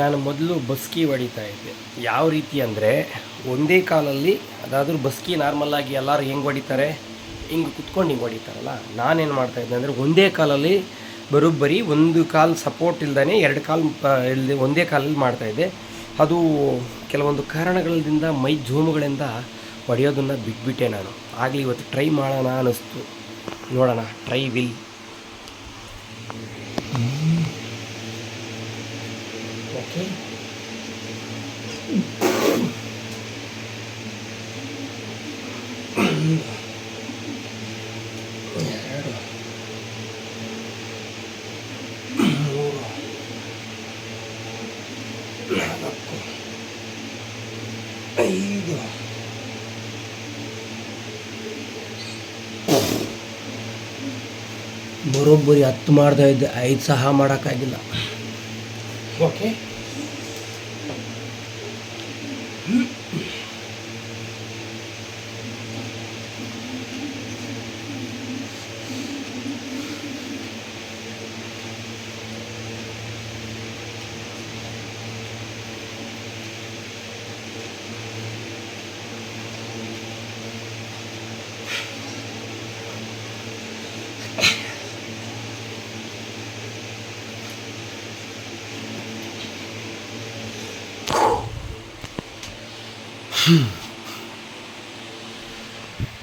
ನಾನು ಮೊದಲು ಬಸ್ಕಿ ಹೊಡಿತಾ ಇದ್ದೆ. ಯಾವ ರೀತಿ ಅಂದರೆ ಒಂದೇ ಕಾಲಲ್ಲಿ, ಅದಾದರೂ ಬಸ್ಕಿ ನಾರ್ಮಲ್ಲಾಗಿ ಎಲ್ಲರೂ ಹೆಂಗೆ ಹೊಡಿತಾರೆ, ಹಿಂಗೆ ಕುತ್ಕೊಂಡು ಹಿಂಗೆ ಹೊಡಿತಾರಲ್ಲ, ನಾನೇನು ಮಾಡ್ತಾಯಿದ್ದೆ ಅಂದರೆ ಒಂದೇ ಕಾಲಲ್ಲಿ ಬರೋಬ್ಬರಿ, ಒಂದು ಕಾಲು ಸಪೋರ್ಟ್ ಇಲ್ದೇ ಎರಡು ಕಾಲು ಇಲ್ಲದೆ ಒಂದೇ ಕಾಲಲ್ಲಿ ಮಾಡ್ತಾಯಿದ್ದೆ ಅದು ಕೆಲವೊಂದು ಕಾರಣಗಳಿಂದ, ಮೈ ಜೋಮುಗಳಿಂದ ಹೊಡೆಯೋದನ್ನು ಬಿಟ್ಬಿಟ್ಟೆ ನಾನು. ಆಗಲಿ ಇವತ್ತು ಟ್ರೈ ಮಾಡೋಣ ಅನ್ನಿಸ್ತು ನೋಡೋಣ, ಟ್ರೈ ವಿಲ್. ಓಕೆ. ಬರೋಬ್ಬರಿ ಹತ್ತು ಮಾಡ್ತಾ ಇದ್ದೆ ಐದು ಸಹ ಮಾಡೋಕ್ಕಾಗಿಲ್ಲ. Okay you 嗯